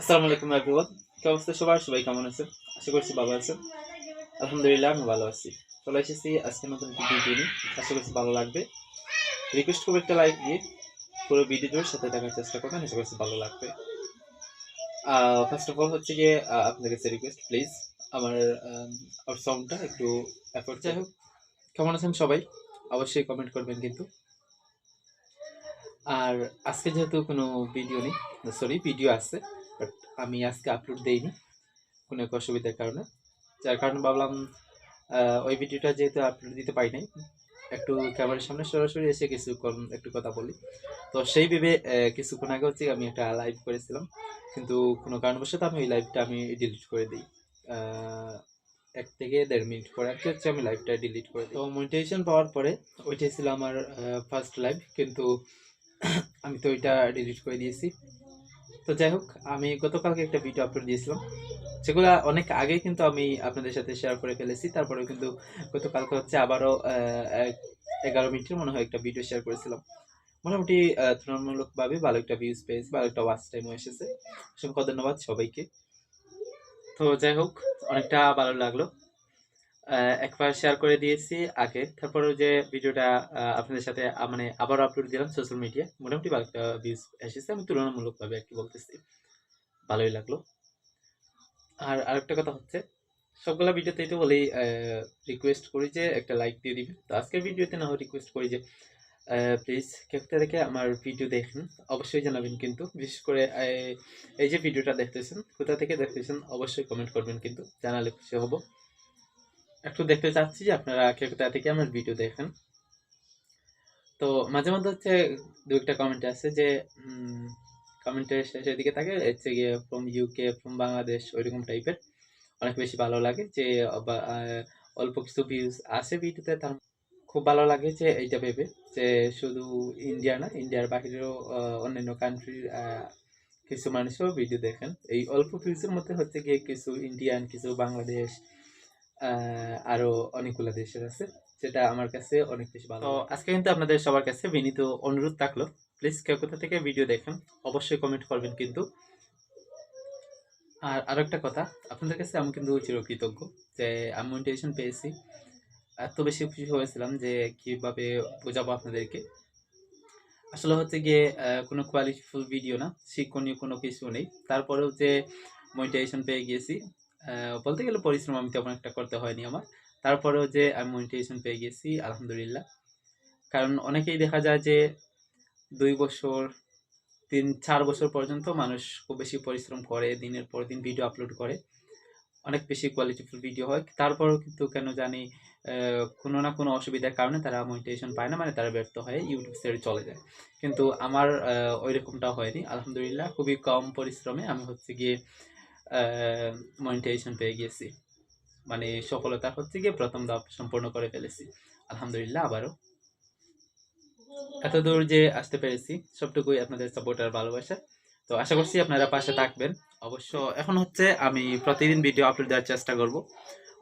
আসসালামু আলাইকুম এভরিওয়ান কি অবস্থা সবার? সবাই কেমন আছেন আশা করছি ভালো আছেন আলহামদুলিল্লাহ আমি ভালো আছি। চলে এসেছি আজকে নতুন ভিডিও নিয়ে। আশা করছি ভালো লাগবে। রিকোয়েস্ট করব একটা লাইক দিয়ে পুরো ভিডিওর সাথে দেখার চেষ্টা করবেন। আশা করছি ভালো লাগবে। ফার্স্ট অফ অল হচ্ছে গিয়ে আহ, আপনাদের কাছে রিকোয়েস্ট প্লিজ আমার আমার সংটা একটু এফোর্ট যাই হোক। কেমন আছেন সবাই? অবশ্যই কমেন্ট করবেন কিন্তু। আর আজকে যেহেতু কোনো ভিডিও নেই সরি ভিডিও আছে। বাট আমি আজকে আপলোড দেইনি, কোনো এক অসুবিধার কারণে। যার কারণে ভাবলাম ওই ভিডিওটা যেহেতু আপলোড দিতে পারি নাই, একটু ক্যামেরার সামনে সরাসরি এসে কিছুক্ষণ একটু কথা বলি। তো সেই ভেবে কিছুক্ষণ আগে হচ্ছে আমি একটা লাইভ করেছিলাম। কিন্তু কোনো কারণবশত আমি ওই লাইভটা আমি ডিলিট করে দিই। এক থেকে দেড় মিনিট পরে আর হচ্ছে আমি লাইভটা ডিলিট করে দিই। তো মনিটাইজেশন পাওয়ার পরে ওইটাই ছিল আমার ফার্স্ট লাইভ কিন্তু আমি তো ওইটা ডিলিট করে দিয়েছি। তো যাই হোক, আমি গতকালকে একটা ভিডিও আপলোড দিয়েছিলাম। সেগুলো অনেক আগে কিন্তু আমি আপনাদের সাথে শেয়ার করে ফেলেছি। তারপরেও কিন্তু গতকালকে হচ্ছে আবারও এগারো মিনিটের মনে হয় একটা ভিডিও শেয়ার করেছিলাম। মোটামুটি তুলনামূলকভাবে ভালো একটা ভিউজ পেয়েছে, ভালো একটা ওয়াচ টাইমও এসেছে। অসংখ্য ধন্যবাদ সবাইকে। তো যাই হোক, অনেকটা ভালো লাগল। একবার শেয়ার করে দিয়েছি আগে। তারপরেও যে ভিডিওটা আপনাদের সাথে মানে আবার আপলোড দিলাম সোশ্যাল মিডিয়া মোটামুটি ভালো একটা ভিউজ এসেছে, আমি তুলনামূলকভাবে আর কি বলতেছি। ভালোই লাগল। আর আরেকটা কথা হচ্ছে, সবগুলা ভিডিওতে তো বলেই রিকোয়েস্ট করি যে একটা লাইক দিয়ে দিবেন। তো আজকের ভিডিওতে না রিকোয়েস্ট করি যে প্লিজ কেকটা দেখে আমার ভিডিও দেখেন। অবশ্যই জানাবেন কিন্তু। বিশেষ করে এই যে ভিডিওটা দেখতেছেন, কোথা থেকে দেখতেছেন, অবশ্যই কমেন্ট করবেন কিন্তু। জানালে খুশি হব। একটু দেখতে চাচ্ছি যে আপনারা কোথা থেকে আমার ভিডিও দেখেন। তো মাঝে মধ্যে হচ্ছে দু একটা কমেন্ট আছে যে কমেন্টের শেষের দিকে থাকে, হচ্ছে গিয়ে ফ্রম ইউকে ফ্রম বাংলাদেশ ওইরকম টাইপের অনেক বেশি ভালো লাগে যে অল্প কিছু ভিউজ আসে ভিডিওতে তার খুব ভালো লাগে যে, এইটা ভেবে যে, শুধু ইন্ডিয়া না ইন্ডিয়ার বাহিরেও অন্যান্য কান্ট্রির কিছু মানুষও ভিডিও দেখেন। এই অল্প ভিউজের মধ্যে হচ্ছে গিয়ে কিছু ইন্ডিয়ান কিছু বাংলাদেশ আরও অনেকগুলো দেশের আছে যেটা আমার কাছে অনেক বেশি ভালো আজকে কিন্তু আপনাদের সবার কাছে বিনীত অনুরোধ থাকল। প্লিজ কেউ কোথা থেকে ভিডিও দেখেন অবশ্যই কমেন্ট করবেন কিন্তু। আর আরও একটা কথা আপনাদের কাছে আমি কিন্তু চিরকৃতজ্ঞ যে আমি মোটিভেশন পেয়েছি। এত বেশি খুশি হয়েছিলাম যে কীভাবে বোঝাবো আপনাদেরকে। আসলে হচ্ছে গিয়ে কোনো কোয়ালিটিফুল ভিডিও না শিক্ষণীয় কোনো কিছু নেই। তারপরেও যে মনিটাইজেশন পেয়ে গিয়েছি বলতে গেলে পরিশ্রম আমি তেমন একটা করতে হয়নি আমার। তারপরেও যে আমি মনিটাইজেশন পেয়ে গেছি, আলহামদুলিল্লাহ। কারণ অনেকেই দেখা যায় যে দুই বছর, তিন, চার বছর পর্যন্ত মানুষ খুব বেশি পরিশ্রম করে, দিনের পর দিন ভিডিও আপলোড করে। অনেক বেশি কোয়ালিটিফুল ভিডিও হয়। তারপরেও কিন্তু কেন জানি কোনো না কোনো অসুবিধার কারণে তারা মনিটাইজেশন পায় না মানে তারা ব্যর্থ হয়ে ইউটিউব ছেড়ে চলে যায়। কিন্তু আমার ওই রকমটা হয়নি। আলহামদুলিল্লাহ, খুবই কম পরিশ্রমে আমি হচ্ছে গিয়ে মনিটাইজেশন পেয়ে গিয়েছি মানে সফলতা হচ্ছে গিয়ে প্রথম ধাপ সম্পূর্ণ করে ফেলেছি। আলহামদুলিল্লাহ আবারও। এত দূর যে আসতে পেরেছি, সবটুকুই আপনাদের সাপোর্ট আর ভালোবাসা। তো আশা করছি আপনারা পাশে থাকবেন। অবশ্য এখন হচ্ছে আমি প্রতিদিন ভিডিও আপলোড দেওয়ার চেষ্টা করব।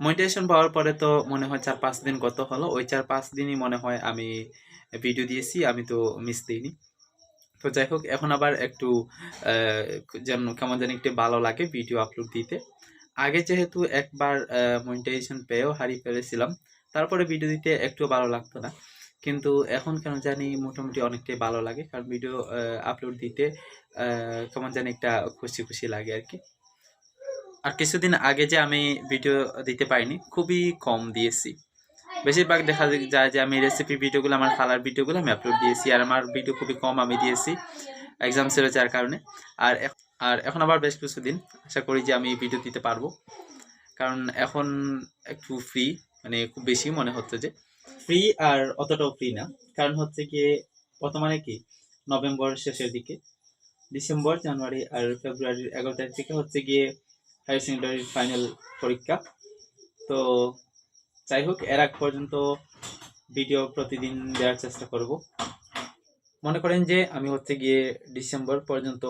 মনিটাইজেশন পাওয়ার পরে তো মনে হয় চার পাঁচ দিন কত হলো। ওই চার পাঁচ দিনই মনে হয় আমি ভিডিও দিয়েছি, আমি তো মিস দিইনি। তো যাই হোক, এখন আবার একটু যেন কেমন জানি একটু ভালো লাগে ভিডিও আপলোড দিতে। আগে যেহেতু একবার মনিটাইজেশন পেয়েও হারিয়ে ফেলেছিলাম, তারপরে ভিডিও দিতে একটু ভালো লাগতো না। কিন্তু এখন কেন জানি মোটামুটি অনেকটাই ভালো লাগে, কারণ ভিডিও আপলোড দিতে কেমন জানি একটা খুশি খুশি লাগে আর কি। আর কিছুদিন আগে যে আমি ভিডিও দিতে পারিনি, খুবই কম দিয়েছি। বেশিরভাগ দেখা যায় যে আমি রেসিপি ভিডিওগুলো আমার খালার ভিডিওগুলো আমি আপলোড দিয়েছি আর আমার ভিডিও খুবই কম আমি দিয়েছি এক্সাম ছিল যার কারণে। আর আর এখন আবার বেশ কিছুদিন আশা করি যে আমি ভিডিও দিতে পারব। কারণ এখন একটু ফ্রি মানে খুব বেশি মনে হচ্ছে যে। ফ্রি আর অতটাও ফ্রি না। কারণ হচ্ছে কি, বর্তমানে কি, নভেম্বর শেষের দিকে। ডিসেম্বর, জানুয়ারি আর ফেব্রুয়ারির এগারো তারিখ থেকে হচ্ছে গিয়ে হায়ার সেকেন্ডারির ফাইনাল পরীক্ষা। তো যাই হোক, এর আগ পর্যন্ত ভিডিও প্রতিদিন দেওয়ার চেষ্টা করব। মনে করেন যে আমি হচ্ছে গিয়ে ডিসেম্বর পর্যন্ত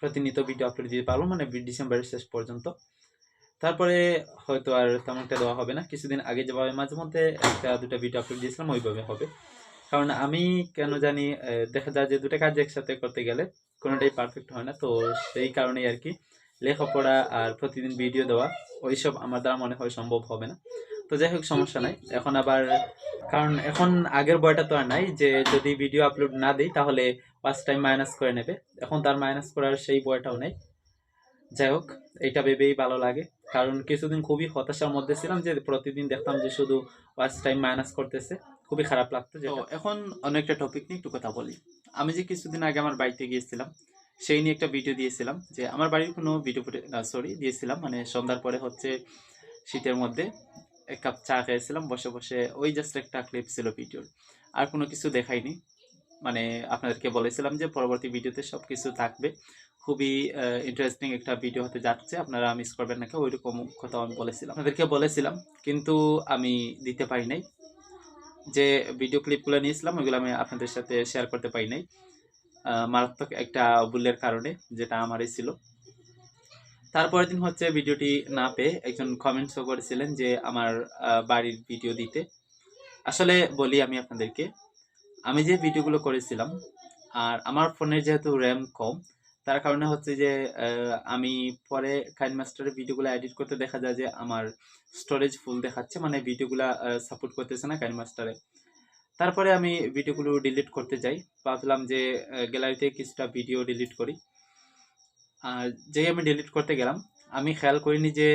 প্রতিনিয়ত ভিডিও আপলোড দিতে পারব মানে ডিসেম্বরের শেষ পর্যন্ত। তারপরে হয়তো আর তেমন একটা দেওয়া হবে না। কিছুদিন আগে যেভাবে মাঝে মধ্যে একটা, দুটো ভিডিও আপলোড দিয়েছিলাম, ওইভাবে হবে। কারণ আমি কেন জানি দেখা যায় যে দুটো কাজ একসাথে করতে গেলে কোনোটাই পারফেক্ট হয় না। তো সেই কারণেই আর কি লেখাপড়া আর প্রতিদিন ভিডিও দেওয়া, ওইসব আমার দ্বারা মনে হয় সম্ভব হবে না। তো যাই হোক সমস্যা নাই। এখন আবার কারণ এখন আগের বয়টা তো আর নাই যে যদি ভিডিও আপলোড না দিই তাহলে ফার্স্ট টাইম মাইনাস করে নেবে। এখন তার মাইনাস করার সেই বয়টাও নেই। যাই হোক এইটা ভেবেই ভালো লাগে। কারণ কিছুদিন খুবই হতাশার মধ্যে ছিলাম যে প্রতিদিন দেখতাম যে শুধু ফার্স্ট টাইম মাইনাস করতেছে। খুবই খারাপ লাগতো যে এখন অনেকটা টপিক নিয়ে একটু কথা বলি। আমি যে কিছুদিন আগে আমার বাড়িতে গিয়েছিলাম সেই নিয়ে একটা ভিডিও দিয়েছিলাম যে আমার বাড়ির কোনো ভিডিও সরি দিয়েছিলাম। মানে সন্ধ্যার পরে হচ্ছে শীতের মধ্যে। এক কাপ চা খেয়েছিলাম, বসে বসে ওই জাস্ট একটা ক্লিপ ছিল ভিডিওর আর কোনো কিছু দেখাইনি। মানে আপনাদেরকে বলেছিলাম যে পরবর্তী ভিডিওতে সব কিছু থাকবে। খুবই ইন্টারেস্টিং একটা ভিডিও হতে যাচ্ছে। আপনারা মিস করবেন নাকি ওই রকম কথা আমি বলেছিলাম। আপনাদেরকে বলেছিলাম, কিন্তু আমি দিতে পারি নাই। যে ভিডিও ক্লিপগুলো নিয়েছিলাম, ওইগুলো আমি আপনাদের সাথে শেয়ার করতে পারি নাই। মারাত্মক একটা ভুলের কারণে যেটা আমারই ছিল। তারপরের দিন হচ্ছে ভিডিওটি না পেয়ে একজন কমেন্টসও করেছিলেন যে আমার বাড়ির ভিডিও দিতে। আসলে বলি আমি আপনাদেরকে, আমি যে ভিডিওগুলো করেছিলাম, আর আমার ফোনের যেহেতু র্যাম কম, তার কারণে হচ্ছে যে আমি পরে কাইন মাস্টারের ভিডিওগুলো এডিট করতে দেখা যায় যে আমার স্টোরেজ ফুল দেখাচ্ছে মানে ভিডিওগুলো সাপোর্ট করতেছে না কাইন মাস্টারে তারপরে আমি ভিডিওগুলো ডিলিট করতে যাই। ভাবলাম যে গ্যালারিতে কিছুটা ভিডিও ডিলিট করি। যেই আমি ডিলিট করতে গেলাম, আমি খেয়াল করিনি যে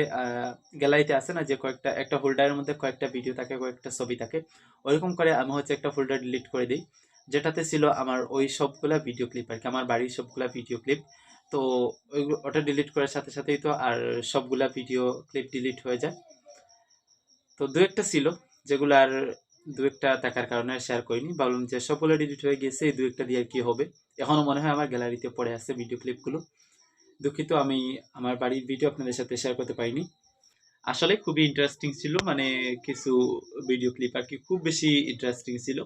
গ্যালারিতে আছে না যে কয়েকটা, একটা হোল্ডারের মধ্যে কয়েকটা ভিডিও থাকে, কয়েকটা ছবি থাকে। ওইরকম করে আমি হচ্ছে একটা ফোল্ডার ডিলিট করে দিই, যেটাতে ছিল আমার ওই সবগুলা ভিডিও ক্লিপ আর কি, আমার বাড়ির সবগুলা ভিডিও ক্লিপ তো ওইগুলো ওটা ডিলিট করার সাথে সাথেই তো আর সবগুলা ভিডিও ক্লিপ ডিলিট হয়ে যায়। তো দু একটা ছিল, যেগুলো আর দু একটা দেখার কারণে শেয়ার করিনি। ভাবলাম যে সবগুলো ডিলিট হয়ে গেছে, এই দু একটা দিয়ে আর কি হবে। এখনও মনে হয় আমার গ্যালারিতে পড়ে আছে ভিডিও ক্লিপগুলো দুঃখিত, আমি আমার বাড়ির ভিডিও আপনাদের সাথে শেয়ার করতে পারিনি। আসলে খুবই ইন্টারেস্টিং ছিল মানে কিছু ভিডিও ক্লিপ আর কি, খুব বেশি ইন্টারেস্টিং ছিল।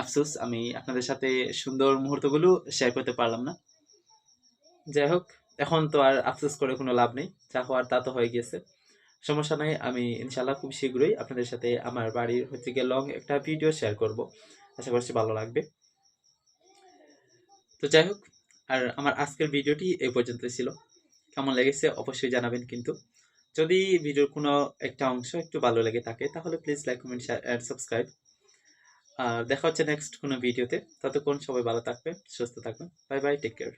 আফসোস, আমি আপনাদের সাথে সুন্দর মুহূর্তগুলো শেয়ার করতে পারলাম না। যাই হোক, এখন তো আর আফসোস করে কোনো লাভ নেই, যা হওয়ার তা তো হয়ে গেছে সমস্যা নাই, আমি ইনশাল্লাহ খুব শীঘ্রই আপনাদের সাথে আমার বাড়ির হচ্ছে গিয়ে লং একটা ভিডিও শেয়ার করব। আশা করছি ভালো লাগবে। তো যাই হোক আর আমার আজকের ভিডিওটি এই পর্যন্ত ছিল। কেমন লেগেছে অবশ্যই জানাবেন কিন্তু। যদি ভিডিওর কোনো একটা অংশ একটু ভালো লাগে থাকে, তাহলে please like comment share and subscribe আর দেখা হচ্ছে নেক্সট কোনো ভিডিওতে। ততক্ষণ সবাই ভালো থাকবে সুস্থ থাকবেন। Bye bye take care